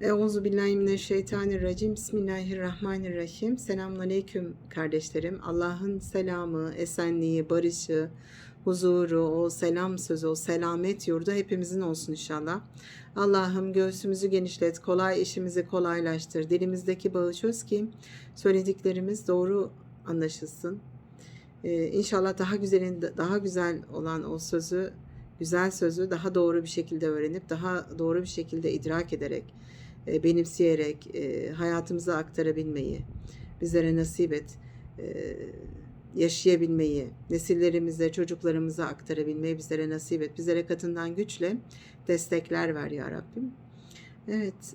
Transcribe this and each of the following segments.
Euzu billahi mineşşeytanirracim. Bismillahirrahmanirrahim. Selamünaleyküm kardeşlerim. Allah'ın selamı, esenliği, barışı, huzuru, o selam sözü, o selamet yurdu hepimizin olsun inşallah. Allah'ım göğsümüzü genişlet, kolay işimizi kolaylaştır. Dilimizdeki bağı çöz ki söylediklerimiz doğru anlaşılsın. Ee, inşallah daha güzelin daha güzel olan o sözü güzel sözü daha doğru bir şekilde öğrenip daha doğru bir şekilde idrak ederek e, benimseyerek e, hayatımıza aktarabilmeyi bizlere nasip et. E, yaşayabilmeyi, nesillerimize, çocuklarımıza aktarabilmeyi bizlere nasip et. Bizlere katından güçle destekler ver ya Rabbim. Evet,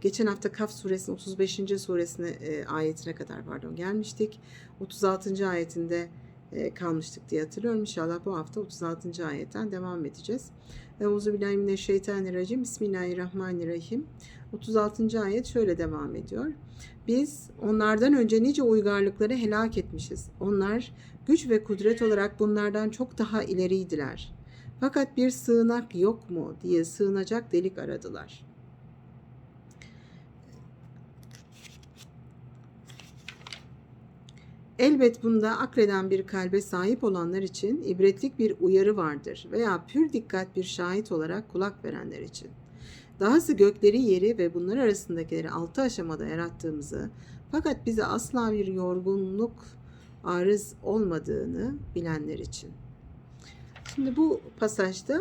geçen hafta Kaf suresinin 35. suresine ayetine kadar pardon gelmiştik. 36. ayetinde kalmıştık diye hatırlıyorum. İnşallah bu hafta 36. ayetten devam edeceğiz. Euzubillahimineşşeytanirracim. Bismillahirrahmanirrahim. 36. ayet şöyle devam ediyor. Biz onlardan önce nice uygarlıkları helak etmişiz. Onlar güç ve kudret olarak bunlardan çok daha ileriydiler. Fakat bir sığınak yok mu diye sığınacak delik aradılar. Elbet bunda akreden bir kalbe sahip olanlar için ibretlik bir uyarı vardır veya pür dikkat bir şahit olarak kulak verenler için. Dahası gökleri yeri ve bunlar arasındakileri altı aşamada yarattığımızı fakat bize asla bir yorgunluk arız olmadığını bilenler için. Şimdi bu pasajda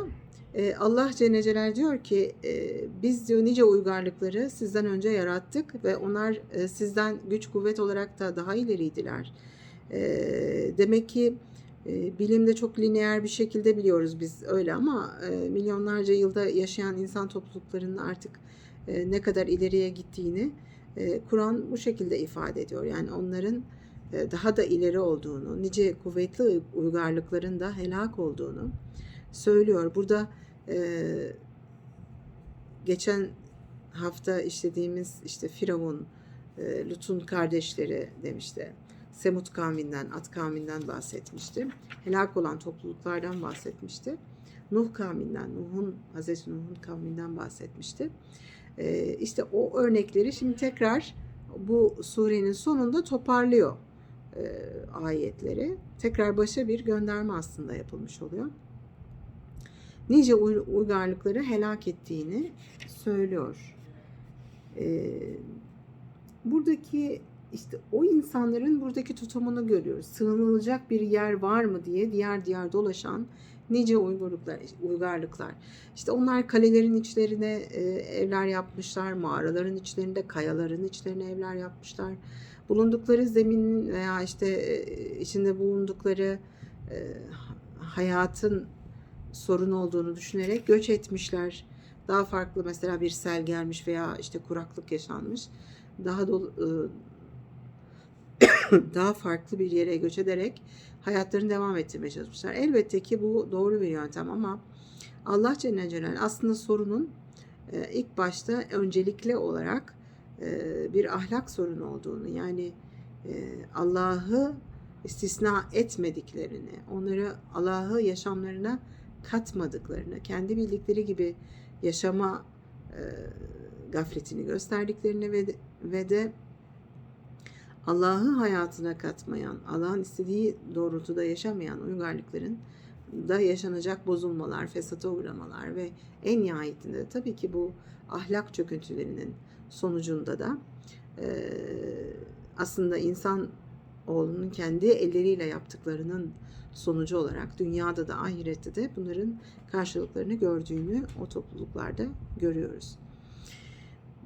e, Allah Celle Celal diyor ki e, biz diyor nice uygarlıkları sizden önce yarattık ve onlar e, sizden güç kuvvet olarak da daha ileriydiler. Demek ki bilimde çok lineer bir şekilde biliyoruz biz öyle ama milyonlarca yılda yaşayan insan topluluklarının artık ne kadar ileriye gittiğini Kur'an bu şekilde ifade ediyor. Yani onların daha da ileri olduğunu, nice kuvvetli uygarlıkların da helak olduğunu söylüyor. Burada geçen hafta işlediğimiz işte Firavun, Lut'un kardeşleri demişti. Semut kavminden, At kavminden bahsetmişti. Helak olan topluluklardan bahsetmişti. Nuh kavminden, Nuh'un, Hazreti Nuh'un kavminden bahsetmişti. Ee, işte o örnekleri şimdi tekrar bu surenin sonunda toparlıyor e, ayetleri. Tekrar başa bir gönderme aslında yapılmış oluyor. Nice uygarlıkları helak ettiğini söylüyor. Ee, buradaki işte o insanların buradaki tutumunu görüyoruz. Sığınılacak bir yer var mı diye diğer diğer dolaşan nice uygarlıklar, uygarlıklar. İşte onlar kalelerin içlerine e, evler yapmışlar, mağaraların içlerinde, kayaların içlerine evler yapmışlar. Bulundukları zeminin veya işte e, içinde bulundukları e, hayatın sorun olduğunu düşünerek göç etmişler. Daha farklı mesela bir sel gelmiş veya işte kuraklık yaşanmış. Daha dolu, daha farklı bir yere göç ederek hayatlarını devam ettirmeye çalışmışlar. Elbette ki bu doğru bir yöntem ama Allah Celle Celal aslında sorunun e, ilk başta öncelikli olarak e, bir ahlak sorunu olduğunu yani e, Allah'ı istisna etmediklerini, onları Allah'ı yaşamlarına katmadıklarını, kendi bildikleri gibi yaşama gafletini gösterdiklerini ve de, ve de Allah'ı hayatına katmayan, Allah'ın istediği doğrultuda yaşamayan uygarlıkların da yaşanacak bozulmalar, fesata uğramalar ve en nihayetinde de tabii ki bu ahlak çöküntülerinin sonucunda da e, aslında insan oğlunun kendi elleriyle yaptıklarının sonucu olarak dünyada da ahirette de bunların karşılıklarını gördüğünü o topluluklarda görüyoruz.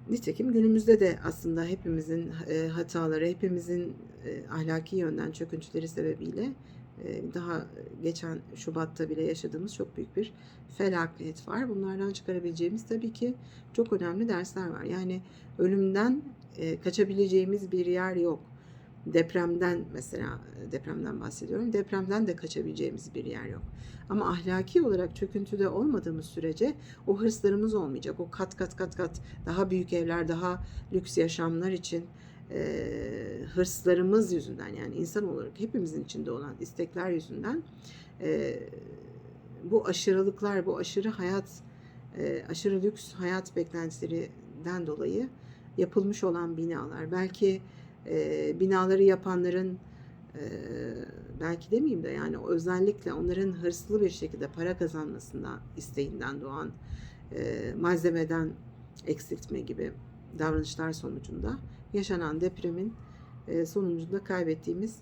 Nitekim günümüzde de aslında hepimizin e, hataları, hepimizin e, ahlaki yönden çöküntüleri sebebiyle e, daha geçen Şubat'ta bile yaşadığımız çok büyük bir felaket var. Bunlardan çıkarabileceğimiz tabii ki çok önemli dersler var. Yani ölümden e, kaçabileceğimiz bir yer yok. Depremden mesela depremden bahsediyorum. Depremden de kaçabileceğimiz bir yer yok. Ama ahlaki olarak çöküntüde olmadığımız sürece o hırslarımız olmayacak. O kat kat kat kat daha büyük evler, daha lüks yaşamlar için e, hırslarımız yüzünden yani insan olarak hepimizin içinde olan istekler yüzünden e, bu aşırılıklar, bu aşırı hayat, e, aşırı lüks hayat beklentileri depreminden dolayı yapılmış olan binalar. Belki e, binaları yapanların e, belki demeyeyim de yani özellikle onların hırslı bir şekilde para kazanmasından isteğinden doğan e, malzemeden eksiltme gibi davranışlar sonucunda yaşanan depremin e, sonucunda kaybettiğimiz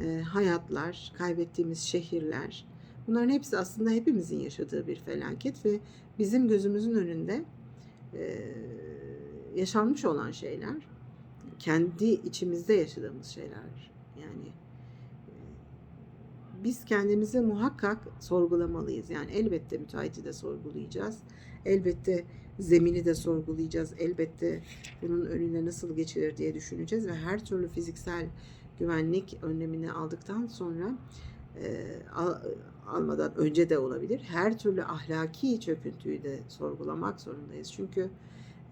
e, hayatlar, kaybettiğimiz şehirler bunların hepsi aslında hepimizin yaşadığı bir felaket ve bizim gözümüzün önünde e, yaşanmış olan şeyler kendi içimizde yaşadığımız şeyler yani e, biz kendimizi muhakkak sorgulamalıyız. Yani elbette müteahhiti de sorgulayacağız. Elbette zemini de sorgulayacağız. Elbette bunun önüne nasıl geçilir diye düşüneceğiz ve her türlü fiziksel güvenlik önlemini aldıktan sonra e, al- almadan önce de olabilir. Her türlü ahlaki çöküntüyü de sorgulamak zorundayız. Çünkü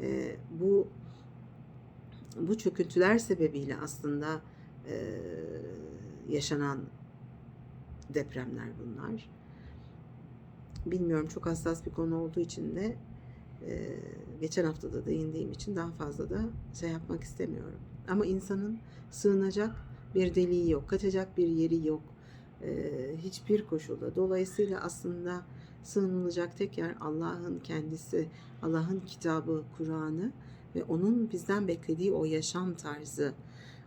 e, bu bu çöküntüler sebebiyle aslında e, yaşanan depremler bunlar. Bilmiyorum çok hassas bir konu olduğu için de e, geçen hafta da değindiğim için daha fazla da şey yapmak istemiyorum. Ama insanın sığınacak bir deliği yok, kaçacak bir yeri yok. E, hiçbir koşulda. Dolayısıyla aslında sığınılacak tek yer Allah'ın kendisi, Allah'ın kitabı, Kur'an'ı ve onun bizden beklediği o yaşam tarzı.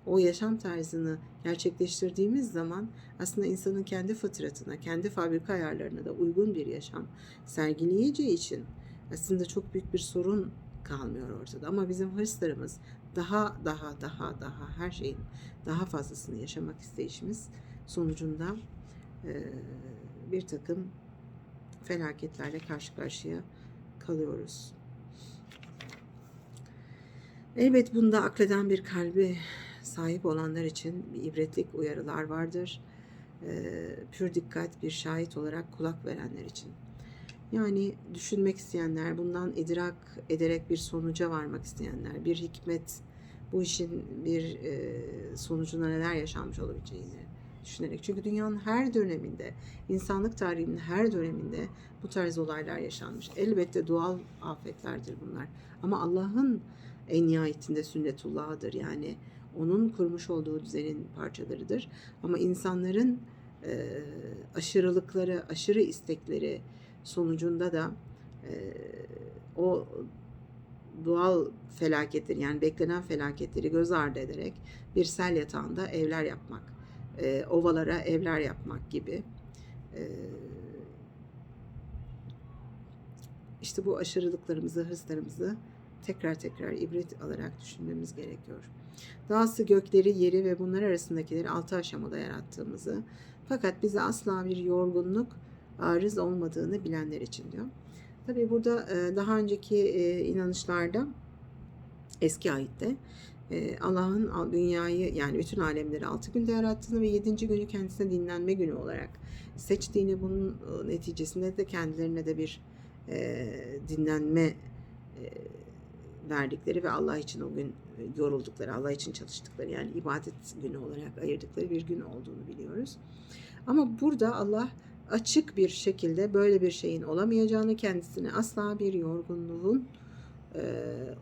O yaşam tarzını gerçekleştirdiğimiz zaman aslında insanın kendi fıtratına, kendi fabrika ayarlarına da uygun bir yaşam sergileyeceği için aslında çok büyük bir sorun kalmıyor ortada. Ama bizim hırslarımız daha daha daha daha her şeyin daha fazlasını yaşamak isteyişimiz sonucunda e, bir takım felaketlerle karşı karşıya kalıyoruz. Elbet bunda akleden bir kalbi sahip olanlar için ibretlik uyarılar vardır. E, pür dikkat bir şahit olarak kulak verenler için. Yani düşünmek isteyenler, bundan idrak ederek bir sonuca varmak isteyenler, bir hikmet, bu işin bir e, sonucunda neler yaşanmış olabileceğini düşünerek. Çünkü dünyanın her döneminde, insanlık tarihinin her döneminde bu tarz olaylar yaşanmış. Elbette doğal afetlerdir bunlar. Ama Allah'ın en nihayetinde sünnetullah'dır. Yani onun kurmuş olduğu düzenin parçalarıdır. Ama insanların e, aşırılıkları, aşırı istekleri sonucunda da e, o doğal felaketleri yani beklenen felaketleri göz ardı ederek bir sel yatağında evler yapmak, e, ovalara evler yapmak gibi e, işte bu aşırılıklarımızı, hırslarımızı tekrar tekrar ibret alarak düşünmemiz gerekiyor. Dahası gökleri, yeri ve bunlar arasındakileri altı aşamada yarattığımızı fakat bize asla bir yorgunluk arız olmadığını bilenler için diyor. Tabi burada e, daha önceki e, inanışlarda eski ayette e, Allah'ın dünyayı yani bütün alemleri altı günde yarattığını ve yedinci günü kendisine dinlenme günü olarak seçtiğini bunun neticesinde de kendilerine de bir dinlenme verdikleri ve Allah için o gün yoruldukları, Allah için çalıştıkları yani ibadet günü olarak ayırdıkları bir gün olduğunu biliyoruz. Ama burada Allah açık bir şekilde böyle bir şeyin olamayacağını, kendisine asla bir yorgunluğun e,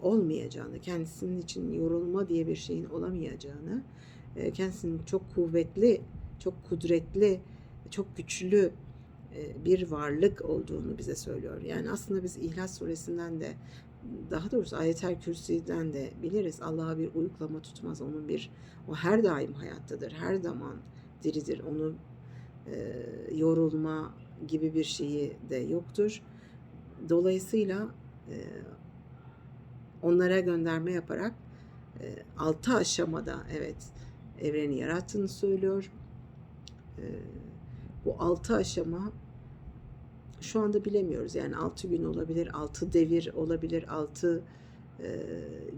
olmayacağını, kendisinin için yorulma diye bir şeyin olamayacağını, e, kendisinin çok kuvvetli, çok kudretli, çok güçlü e, bir varlık olduğunu bize söylüyor. Yani aslında biz İhlas suresinden de daha doğrusu ayetel kürsüden de biliriz. Allah'a bir uyuklama tutmaz. Onun bir o her daim hayattadır. Her zaman diridir. Onu e, yorulma gibi bir şeyi de yoktur. Dolayısıyla e, onlara gönderme yaparak e, altı aşamada evet evreni yarattığını söylüyor. E, bu altı aşama şu anda bilemiyoruz. Yani altı gün olabilir, altı devir olabilir, altı e,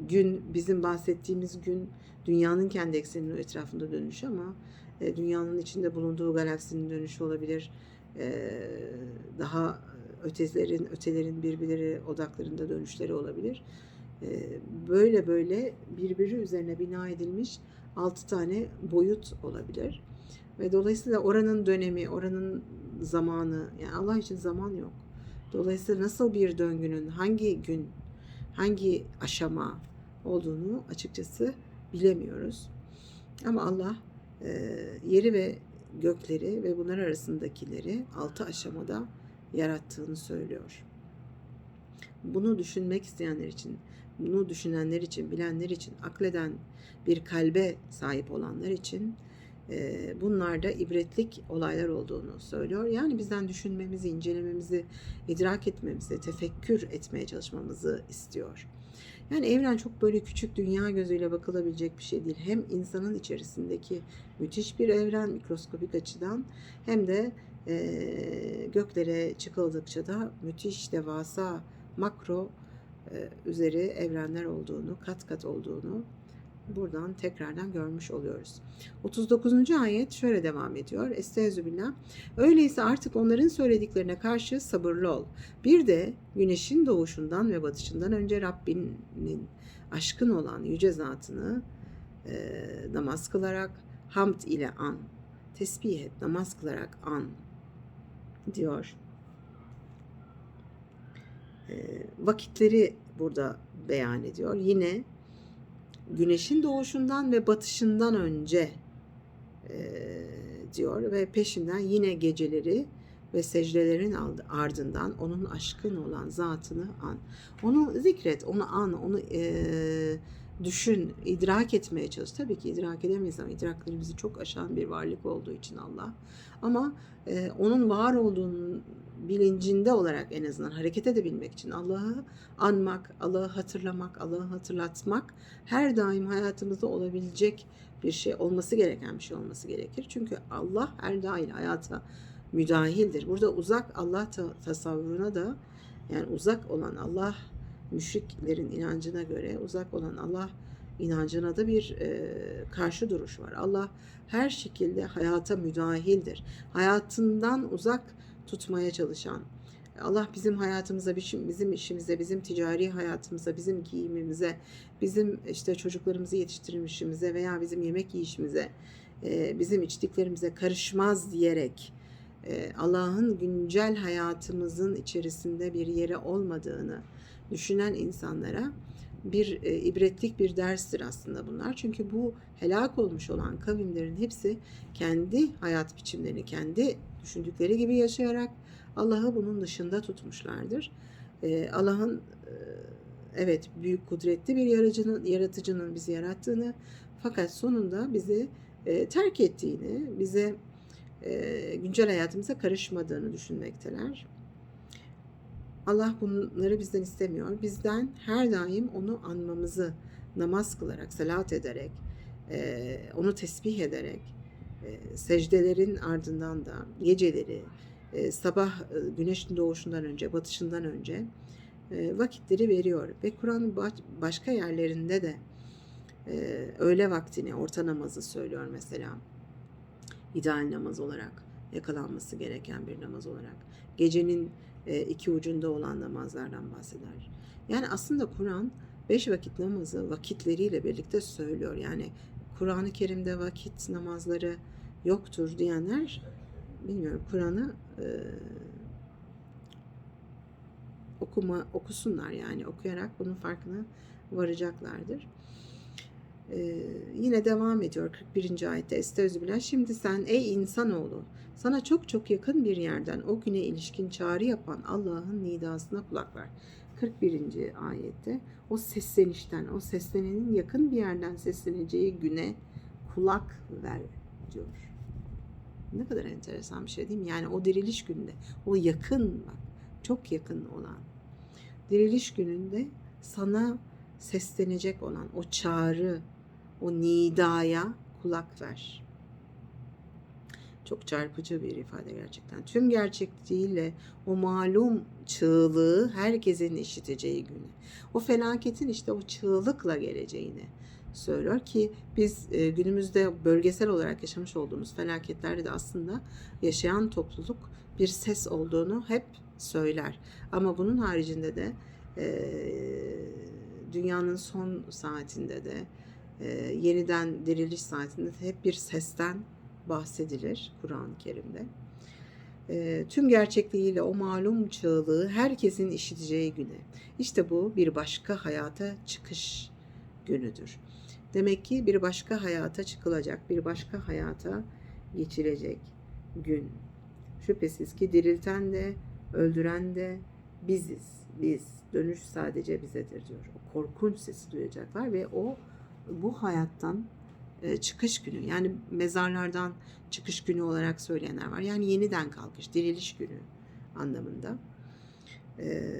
gün bizim bahsettiğimiz gün dünyanın kendi ekseninin etrafında dönüşü ama e, dünyanın içinde bulunduğu galaksinin dönüşü olabilir. E, daha ötelerin, ötelerin birbirleri odaklarında dönüşleri olabilir. E, böyle böyle birbiri üzerine bina edilmiş altı tane boyut olabilir. Ve dolayısıyla oranın dönemi, oranın zamanı, yani Allah için zaman yok. Dolayısıyla nasıl bir döngünün hangi gün, hangi aşama olduğunu açıkçası bilemiyoruz. Ama Allah e, yeri ve gökleri ve bunlar arasındakileri altı aşamada yarattığını söylüyor. Bunu düşünmek isteyenler için, bunu düşünenler için, bilenler için, akleden bir kalbe sahip olanlar için e, bunlarda ibretlik olaylar olduğunu söylüyor. Yani bizden düşünmemizi, incelememizi, idrak etmemizi, tefekkür etmeye çalışmamızı istiyor. Yani evren çok böyle küçük dünya gözüyle bakılabilecek bir şey değil. Hem insanın içerisindeki müthiş bir evren mikroskopik açıdan hem de e, göklere çıkıldıkça da müthiş devasa makro e, üzeri evrenler olduğunu, kat kat olduğunu buradan tekrardan görmüş oluyoruz. 39. ayet şöyle devam ediyor. Estağfirullah. Öyleyse artık onların söylediklerine karşı sabırlı ol. Bir de güneşin doğuşundan ve batışından önce Rabbinin aşkın olan yüce zatını e, namaz kılarak hamd ile an. Tesbih et, namaz kılarak an diyor. E, vakitleri burada beyan ediyor. Yine güneşin doğuşundan ve batışından önce e, diyor ve peşinden yine geceleri ve secdelerin ardından onun aşkın olan zatını an. Onu zikret, onu an, onu e, düşün, idrak etmeye çalış. Tabii ki idrak edemeyiz ama idraklerimizi çok aşan bir varlık olduğu için Allah. Ama e, onun var olduğunun bilincinde olarak en azından hareket edebilmek için Allah'ı anmak, Allah'ı hatırlamak, Allah'ı hatırlatmak her daim hayatımızda olabilecek bir şey olması gereken bir şey olması gerekir. Çünkü Allah her daim hayata müdahildir. Burada uzak Allah tasavvuruna da yani uzak olan Allah müşriklerin inancına göre uzak olan Allah inancına da bir e, karşı duruş var. Allah her şekilde hayata müdahildir. Hayatından uzak tutmaya çalışan, Allah bizim hayatımıza, bizim işimize, bizim ticari hayatımıza, bizim giyimimize, bizim işte çocuklarımızı yetiştirmişimize veya bizim yemek yiyişimize, e, bizim içtiklerimize karışmaz diyerek e, Allah'ın güncel hayatımızın içerisinde bir yere olmadığını düşünen insanlara bir e, ibretlik bir derstir aslında bunlar. Çünkü bu helak olmuş olan kavimlerin hepsi kendi hayat biçimlerini kendi düşündükleri gibi yaşayarak Allah'ı bunun dışında tutmuşlardır. E, Allah'ın e, evet büyük kudretli bir yaratıcının, yaratıcının bizi yarattığını fakat sonunda bizi e, terk ettiğini, bize e, güncel hayatımıza karışmadığını düşünmekteler. Allah bunları bizden istemiyor. Bizden her daim onu anmamızı namaz kılarak, salat ederek, e, onu tesbih ederek, e, secdelerin ardından da geceleri, e, sabah güneşin doğuşundan önce, batışından önce vakitleri veriyor. Ve Kur'an'ın başka yerlerinde de öğle vaktini, orta namazı söylüyor mesela. İdeal namaz olarak, yakalanması gereken bir namaz olarak. Gecenin iki ucunda olan namazlardan bahseder. Yani aslında Kur'an beş vakit namazı vakitleriyle birlikte söylüyor. Yani Kur'an-ı Kerim'de vakit namazları yoktur diyenler bilmiyorum Kur'an'ı e, okuma okusunlar yani okuyarak bunun farkına varacaklardır. Ee, yine devam ediyor 41. ayette Estağfirullah. Şimdi sen ey insanoğlu sana çok çok yakın bir yerden o güne ilişkin çağrı yapan Allah'ın nidasına kulak ver. 41. ayette o seslenişten, o seslenenin yakın bir yerden sesleneceği güne kulak ver diyor. Ne kadar enteresan bir şey değil mi? Yani o diriliş gününde, o yakın bak, çok yakın olan diriliş gününde sana seslenecek olan o çağrı, o nidaya kulak ver. Çok çarpıcı bir ifade gerçekten. Tüm gerçekliğiyle o malum çığlığı herkesin işiteceği günü. O felaketin işte o çığlıkla geleceğini söylüyor ki biz e, günümüzde bölgesel olarak yaşamış olduğumuz felaketlerde de aslında yaşayan topluluk bir ses olduğunu hep söyler. Ama bunun haricinde de e, dünyanın son saatinde de e, yeniden diriliş saatinde hep bir sesten bahsedilir Kur'an-ı Kerim'de. e, tüm gerçekliğiyle o malum çığlığı herkesin işiteceği güne. İşte bu bir başka hayata çıkış günüdür. Demek ki bir başka hayata çıkılacak, bir başka hayata geçilecek gün. Şüphesiz ki dirilten de, öldüren de biziz. Biz. Dönüş sadece bizedir diyor. O korkunç sesi duyacaklar ve o bu hayattan e, çıkış günü. Yani mezarlardan çıkış günü olarak söyleyenler var. Yani yeniden kalkış, diriliş günü anlamında. Ee,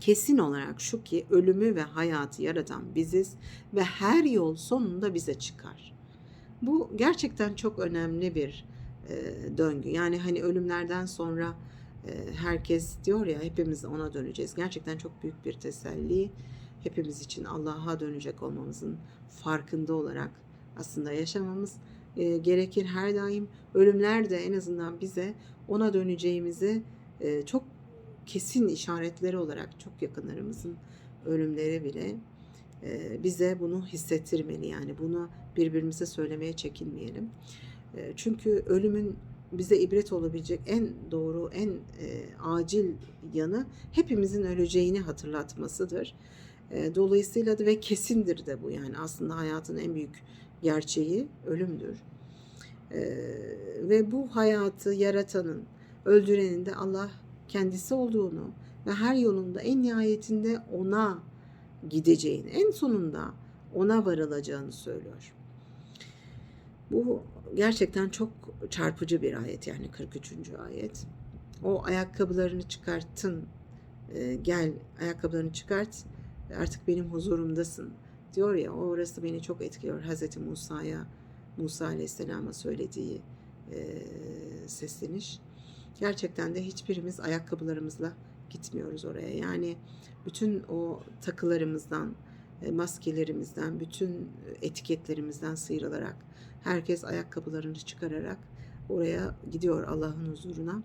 kesin olarak şu ki ölümü ve hayatı yaratan biziz ve her yol sonunda bize çıkar. Bu gerçekten çok önemli bir e, döngü. Yani hani ölümlerden sonra e, herkes diyor ya hepimiz ona döneceğiz. Gerçekten çok büyük bir teselli. Hepimiz için Allah'a dönecek olmamızın farkında olarak aslında yaşamamız e, gerekir her daim. Ölümler de en azından bize ona döneceğimizi e, çok kesin işaretleri olarak çok yakınlarımızın ölümleri bile e, bize bunu hissettirmeli. Yani bunu birbirimize söylemeye çekinmeyelim. E, çünkü ölümün bize ibret olabilecek en doğru, en e, acil yanı hepimizin öleceğini hatırlatmasıdır. Dolayısıyla da ve kesindir de bu yani aslında hayatın en büyük gerçeği ölümdür. Ve bu hayatı yaratanın, öldürenin de Allah kendisi olduğunu ve her yolunda en nihayetinde ona gideceğini, en sonunda ona varılacağını söylüyor. Bu gerçekten çok çarpıcı bir ayet yani 43. ayet. O ayakkabılarını çıkarttın, e, gel ayakkabılarını çıkart, artık benim huzurumdasın diyor ya orası beni çok etkiliyor. Hazreti Musa'ya, Musa Aleyhisselam'a söylediği e, sesleniş. Gerçekten de hiçbirimiz ayakkabılarımızla gitmiyoruz oraya. Yani bütün o takılarımızdan, maskelerimizden, bütün etiketlerimizden sıyrılarak, herkes ayakkabılarını çıkararak oraya gidiyor Allah'ın huzuruna.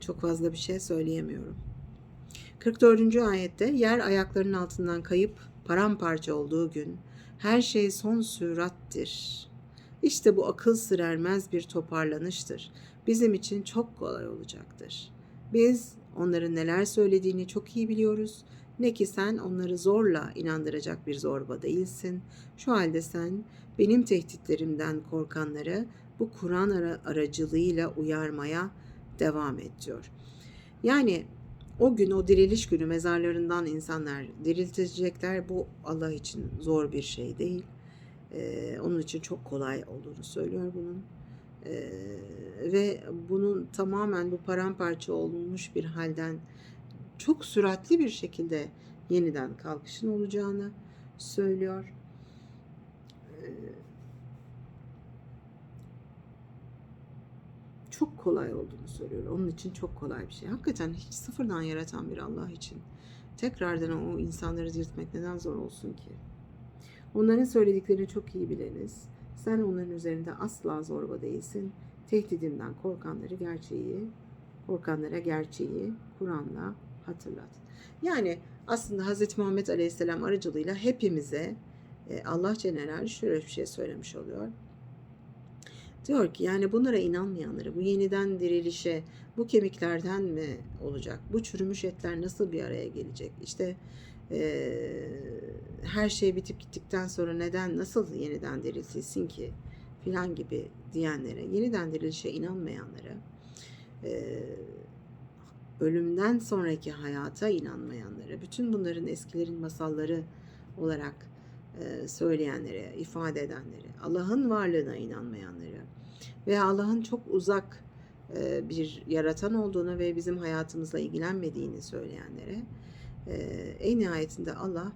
Çok fazla bir şey söyleyemiyorum. 44. ayette yer ayaklarının altından kayıp paramparça olduğu gün her şey son sürattir. İşte bu akıl sır ermez bir toparlanıştır. Bizim için çok kolay olacaktır. Biz onların neler söylediğini çok iyi biliyoruz. Ne ki sen onları zorla inandıracak bir zorba değilsin. Şu halde sen benim tehditlerimden korkanları bu Kur'an aracılığıyla uyarmaya devam et diyor. Yani o gün o diriliş günü mezarlarından insanlar diriltecekler. Bu Allah için zor bir şey değil. Ee, onun için çok kolay olduğunu söylüyor bunun. Ee, ve bunun tamamen bu paramparça olmuş bir halden çok süratli bir şekilde yeniden kalkışın olacağını söylüyor. Ee, çok kolay olduğunu söylüyor. Onun için çok kolay bir şey. Hakikaten hiç sıfırdan yaratan bir Allah için tekrardan o insanları diriltmek neden zor olsun ki? Onların söylediklerini çok iyi bileniz. Sen onların üzerinde asla zorba değilsin. Tehdidimden korkanları gerçeği, korkanlara gerçeği Kur'an'la hatırlat. Yani aslında Hz. Muhammed Aleyhisselam aracılığıyla hepimize e, Allah Celle şöyle bir şey söylemiş oluyor. Diyor ki yani bunlara inanmayanları, bu yeniden dirilişe, bu kemiklerden mi olacak? Bu çürümüş etler nasıl bir araya gelecek? İşte e, her şey bitip gittikten sonra neden, nasıl yeniden diriltilsin ki? Filan gibi diyenlere, yeniden dirilişe inanmayanlara, e, ölümden sonraki hayata inanmayanlara, bütün bunların eskilerin masalları olarak söyleyenlere, ifade edenlere, Allah'ın varlığına inanmayanlara ve Allah'ın çok uzak e, bir yaratan olduğunu ve bizim hayatımızla ilgilenmediğini söyleyenlere e, en nihayetinde Allah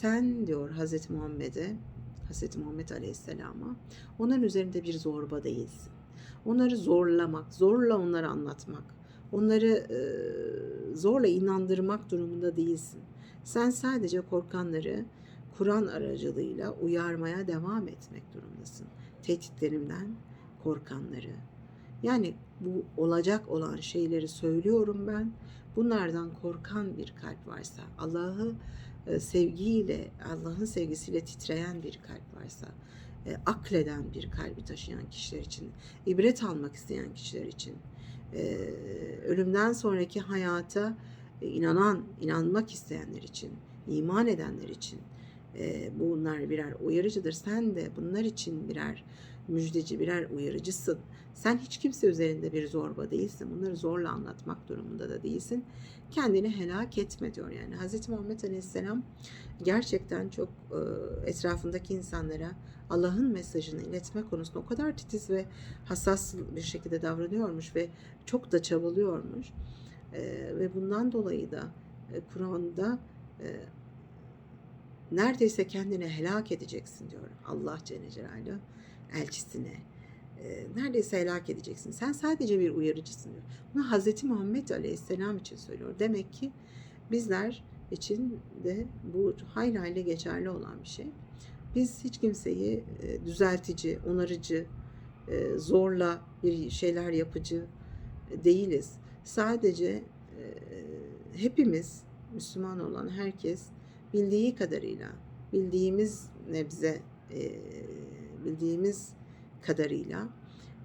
sen diyor Hazreti Muhammed'e Hazreti Muhammed Aleyhisselam'a onların üzerinde bir zorba değilsin. Onları zorlamak, zorla onları anlatmak, onları zorla inandırmak durumunda değilsin. Sen sadece korkanları Kur'an aracılığıyla uyarmaya devam etmek durumdasın. Tehditlerimden korkanları. Yani bu olacak olan şeyleri söylüyorum ben. Bunlardan korkan bir kalp varsa, Allah'ı sevgiyle, Allah'ın sevgisiyle titreyen bir kalp varsa, e, akleden bir kalbi taşıyan kişiler için, ibret almak isteyen kişiler için, e, ölümden sonraki hayata e, inanan, inanmak isteyenler için, iman edenler için e, bunlar birer uyarıcıdır. Sen de bunlar için birer müjdeci, birer uyarıcısın. Sen hiç kimse üzerinde bir zorba değilsin. Bunları zorla anlatmak durumunda da değilsin. Kendini helak etme diyor yani. Hz. Muhammed Aleyhisselam gerçekten çok etrafındaki insanlara Allah'ın mesajını iletme konusunda o kadar titiz ve hassas bir şekilde davranıyormuş ve çok da çabalıyormuş. Ve bundan dolayı da Kur'an'da neredeyse kendini helak edeceksin diyor Allah Celle Celaluhu elçisine. E, neredeyse helak edeceksin. Sen sadece bir uyarıcısın diyor. Bunu Hz. Muhammed Aleyhisselam için söylüyor. Demek ki bizler için de bu hayli hayli geçerli olan bir şey. Biz hiç kimseyi e, düzeltici, onarıcı, e, zorla bir şeyler yapıcı değiliz. Sadece e, hepimiz Müslüman olan herkes bildiği kadarıyla, bildiğimiz nebze, e, bildiğimiz kadarıyla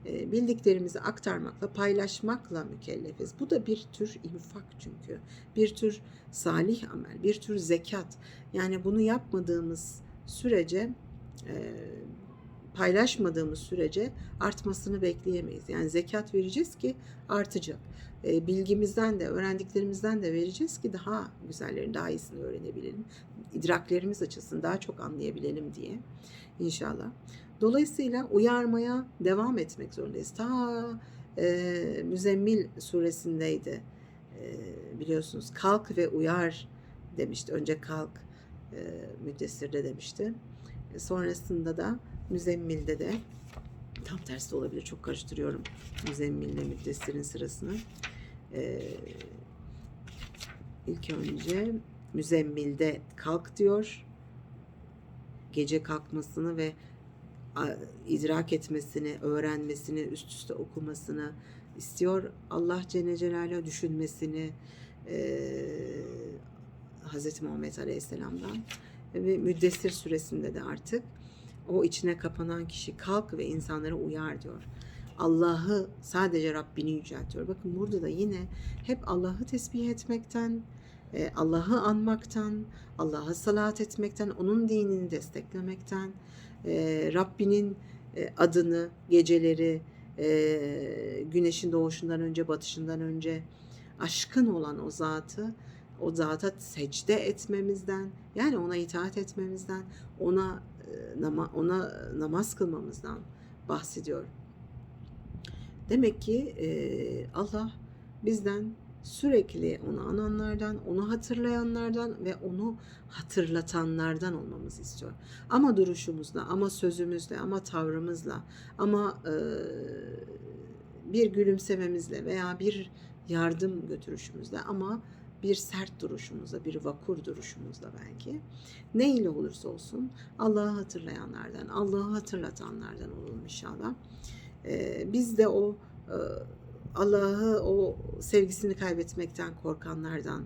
e, bildiklerimizi aktarmakla, paylaşmakla mükellefiz. Bu da bir tür infak çünkü. Bir tür salih amel, bir tür zekat. Yani bunu yapmadığımız sürece, e, paylaşmadığımız sürece artmasını bekleyemeyiz. Yani zekat vereceğiz ki artacak. E, bilgimizden de, öğrendiklerimizden de vereceğiz ki daha güzellerini, daha iyisini öğrenebilelim. İdraklerimiz açılsın, daha çok anlayabilelim diye inşallah. Dolayısıyla uyarmaya devam etmek zorundayız. Ta e, Müzemmil suresindeydi e, biliyorsunuz. Kalk ve uyar demişti. Önce kalk e, müddessirde demişti. Sonrasında da Müzemmil'de de tam tersi olabilir. Çok karıştırıyorum Müzemmil'le müddessirin sırasını. E, ilk önce Müzemmil'de kalk diyor. Gece kalkmasını ve idrak etmesini, öğrenmesini, üst üste okumasını istiyor. Allah Celle Celaluhu düşünmesini e, Hz. Muhammed Aleyhisselam'dan ve Müddessir suresinde de artık o içine kapanan kişi kalk ve insanları uyar diyor. Allah'ı sadece Rabbini yüceltiyor. Bakın burada da yine hep Allah'ı tesbih etmekten, Allah'ı anmaktan, Allah'a salat etmekten, onun dinini desteklemekten, e, Rabbinin e, adını geceleri e, güneşin doğuşundan önce batışından önce aşkın olan o zatı o zata secde etmemizden yani ona itaat etmemizden ona nama, ona namaz kılmamızdan bahsediyor. Demek ki Allah bizden sürekli onu ananlardan, onu hatırlayanlardan ve onu hatırlatanlardan olmamızı istiyor. Ama duruşumuzla, ama sözümüzle, ama tavrımızla, ama e, bir gülümsememizle veya bir yardım götürüşümüzle ama bir sert duruşumuzla, bir vakur duruşumuzla belki ne ile olursa olsun Allah'ı hatırlayanlardan, Allah'ı hatırlatanlardan olalım inşallah. Ee, biz de o e, Allah'ı o sevgisini kaybetmekten korkanlardan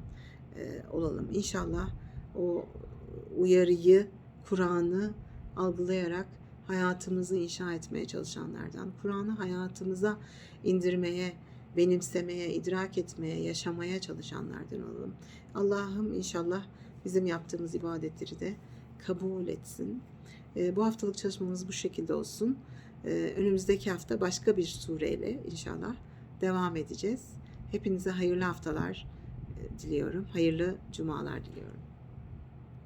e, olalım. İnşallah o uyarıyı, Kur'an'ı algılayarak hayatımızı inşa etmeye çalışanlardan, Kur'an'ı hayatımıza indirmeye, benimsemeye, idrak etmeye, yaşamaya çalışanlardan olalım. Allah'ım inşallah bizim yaptığımız ibadetleri de kabul etsin. E, bu haftalık çalışmamız bu şekilde olsun. E, önümüzdeki hafta başka bir sureyle inşallah devam edeceğiz. Hepinize hayırlı haftalar e, diliyorum. Hayırlı cumalar diliyorum.